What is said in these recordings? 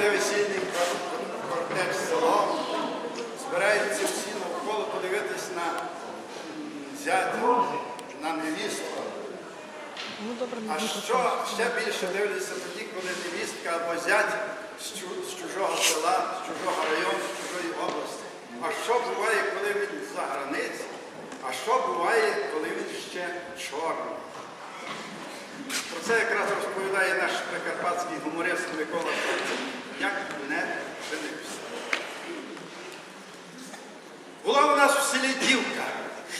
йде весільний кортеж село, збираються всі навколо подивитись на зятя, на невістку. Ну А що ще більше дивляться тоді, коли невістка або зять з, з чужого села, з чужого району, з чужої області. А що буває, коли він за границі? А що буває, коли він ще чорний? Про це якраз розповідає наш прикарпатський гуморист Микола Шевченко. Як не женився. Була у нас в селі дівка,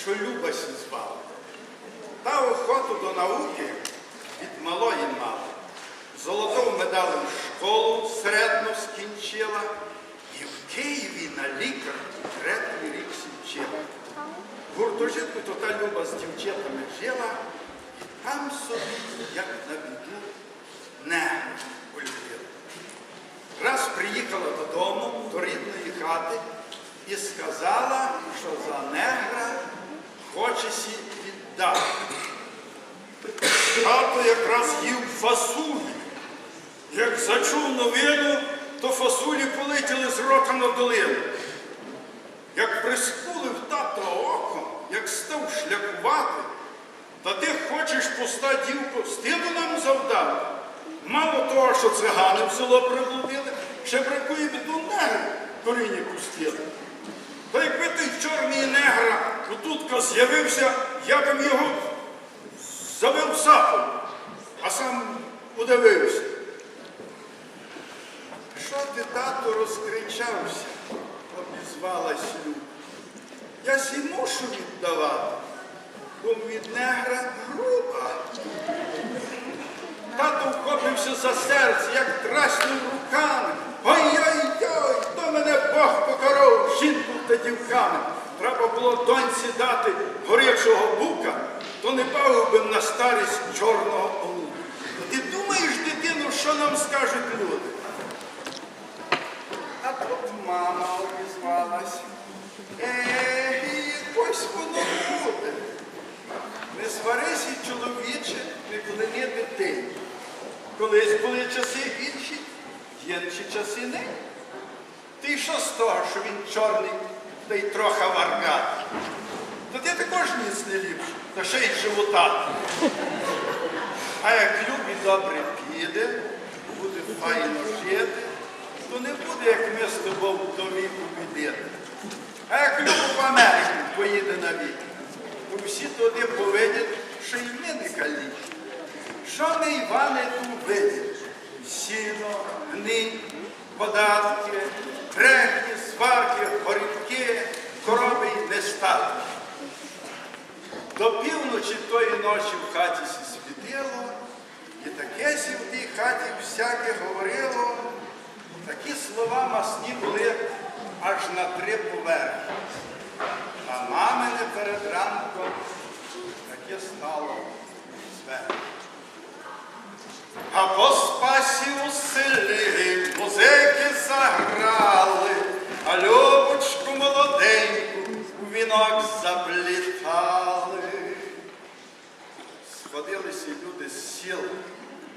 що Люба звала. Та охоту до науки від малої мала. Золотим медалем школу середню скінчила і в Києві на лікар третій рік січила. В гуртожитку то та Люба з дівчатами жила, і там собі, як на біду, не полюбила. Раз приїхала додому, до рідної хати, і сказала, що за негра хоче сі віддати. Тато якраз їв фасулі. Як зачув новину, то фасулі полетіли з рота на долину. Як прискулив тато око, як став шлякувати, та ти хочеш пуста дівко, стиду нам того, що цигани в село приблудили, ще бракує біду негри коріння пустили. Та якби той чорний негра отутка з'явився, я б його завив сапом, а сам удивився. Що ти, тато, розкричався, обізвалась Люба. Я сі мушу віддавати, бо від негра груба. Тато вхопився за серце, як траснув руками. Ой-ой-ой, то мене Бог покарав жінку та дівками. Треба було доньці дати горячого бука, то не бавив би на старість чорного олука. Ти думаєш, дитину, що нам скажуть люди? А тут мама обізвалась. Е, якось воно буде. Не сварися, чоловіче, не клини дитині. Колись були часи інші, інші часи не. Ти що з того, що він чорний та й трохи варгатий? То ти також ніц не ліпше, та ще й живота. А як любі добре піде, буде файно жити, то не буде, як ми з тобою до віку бідити. А як любо в Америку поїде на вік, то всі туди повидять, що й ми не калічні. Що ми, Іване, видимо? Сіно, гниль, податки, крехи, сварки, горівки, корови й нестатки. До півночі тої ночі в хаті світило, і таке сі в тій хаті всяке говорило, такі слова масні були аж на три поверхні. А мамине перед ранком таке стало зверху. А по спасі у селі музики заграли, а Любочку молоденьку у вінок заплітали. Сходилися люди з сіл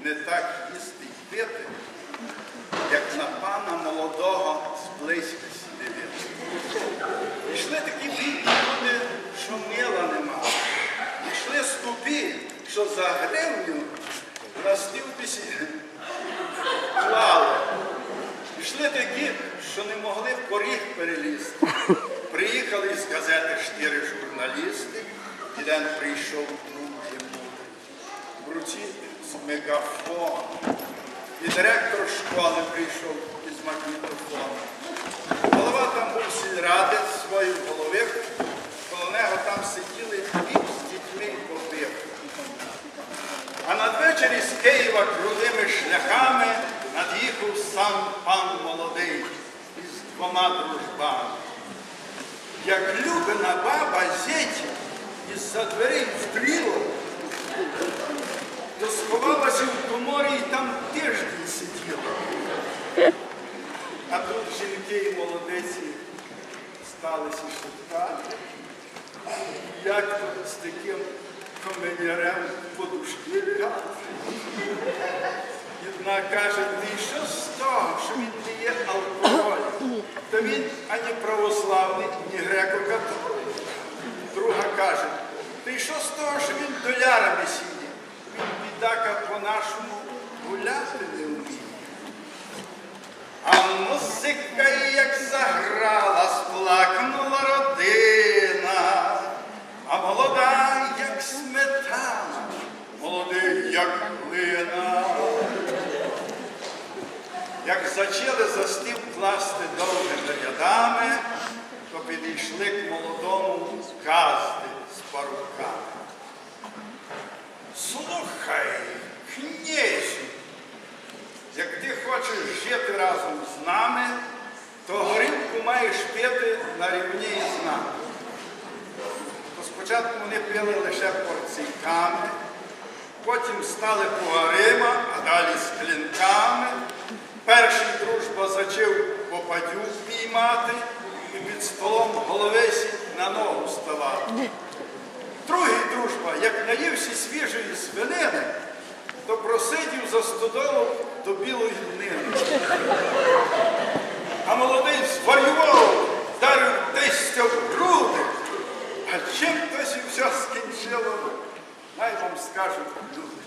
не так їсти й пити, як на пана молодого зблизька сидіти. Ішли такі бідні люди, що мила нема. Ішли скупі, що за гривню на стівписі клали. Пішли такі, що не могли в поріг перелізти. Приїхали із газети чотири журналісти, один прийшов дуже мудрий. В руці з мегафон. І директор школи прийшов із магнітофоном. Голова там був сільради свою голови, коло нього там сиділи піп з дітьми і попив. А надвечері Києва крутими шляхами над'їхав сам пан молодий із двома дружбами. Як любина баба зять із-за дверей втріла, то сховалася в коморі і там тиждень сиділа. А тут жінки і молодиці сталися шептати, як з таким що ми ярем по душі Одна каже, ти що з того, що він не є алкоголь, Та він ані православний, ні греко-католик. Друга каже, ти що з того, що він долярами сіє? Він бідака по-нашому гуляти не Як зачали за стіл класти довгими рядами, то підійшли к молодому казди з паруками. Слухай, князю, як ти хочеш жити разом з нами, то горілку маєш пити на рівні із нами. То спочатку вони пили лише порційками, потім стали пугарима, а далі з клінками. Перший дружба зачив попадю піймати і під столом головисі на ногу ставати. Другий дружба, як наївся свіжої свинини, то просидів за стодолу до білої днини. А молодий зварював, дарив тестя в груди. А чим то все скінчило, най вам скажуть люди.